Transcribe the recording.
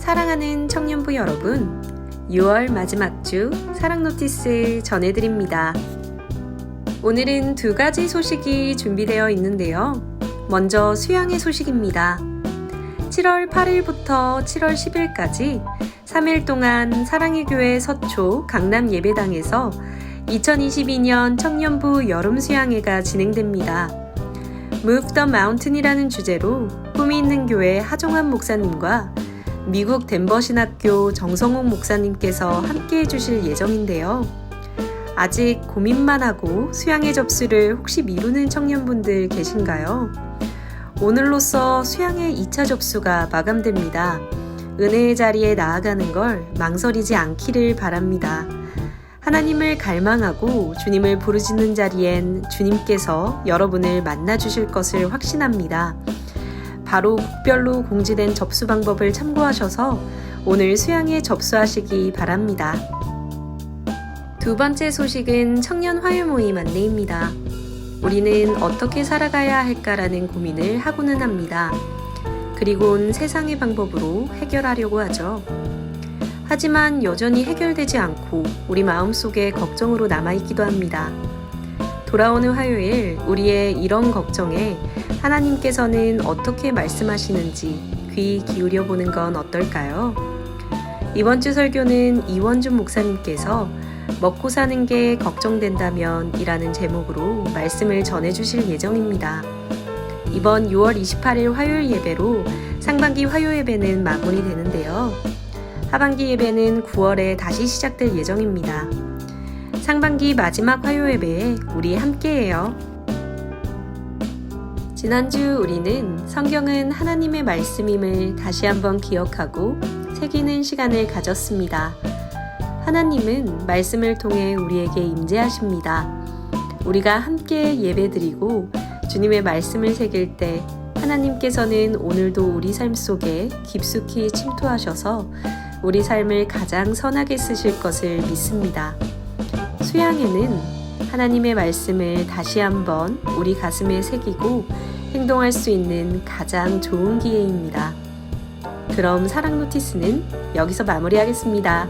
사랑하는 청년부 여러분, 6월 마지막 주 사랑 노티스 전해드립니다. 오늘은 두 가지 소식이 준비되어 있는데요. 먼저 수양의 소식입니다. 7월 8일부터 7월 10일까지 3일 동안 사랑의 교회 서초 강남 예배당에서 2022년 청년부 여름 수양회가 진행됩니다. Move the Mountain이라는 주제로 꿈이 있는 교회 하종환 목사님과 미국 덴버 신학교 정성옥 목사님께서 함께 해주실 예정인데요. 아직 고민만 하고 수양회 접수를 혹시 미루는 청년분들 계신가요? 오늘로써 수양회 2차 접수가 마감됩니다. 은혜의 자리에 나아가는 걸 망설이지 않기를 바랍니다. 하나님을 갈망하고 주님을 부르짖는 자리엔 주님께서 여러분을 만나 주실 것을 확신합니다. 바로 국별로 공지된 접수 방법을 참고하셔서 오늘 수양에 접수하시기 바랍니다. 두 번째 소식은 청년 화요 모임 안내입니다. 우리는 어떻게 살아가야 할까라는 고민을 하고는 합니다. 그리곤 세상의 방법으로 해결하려고 하죠. 하지만 여전히 해결되지 않고 우리 마음속에 걱정으로 남아있기도 합니다. 돌아오는 화요일 우리의 이런 걱정에 하나님께서는 어떻게 말씀하시는지 귀 기울여 보는 건 어떨까요? 이번 주 설교는 이원준 목사님께서 먹고 사는 게 걱정된다면 이라는 제목으로 말씀을 전해 주실 예정입니다. 이번 6월 28일 화요일 예배로 상반기 화요 예배는 마무리되는데요. 하반기 예배는 9월에 다시 시작될 예정입니다. 상반기 마지막 화요 예배에 우리 함께해요. 지난주 우리는 성경은 하나님의 말씀임을 다시 한번 기억하고 새기는 시간을 가졌습니다. 하나님은 말씀을 통해 우리에게 임재하십니다. 우리가 함께 예배드리고 주님의 말씀을 새길 때 하나님께서는 오늘도 우리 삶 속에 깊숙이 침투하셔서 우리 삶을 가장 선하게 쓰실 것을 믿습니다. 수양에는 하나님의 말씀을 다시 한번 우리 가슴에 새기고 행동할 수 있는 가장 좋은 기회입니다. 그럼 사랑 노티스는 여기서 마무리하겠습니다.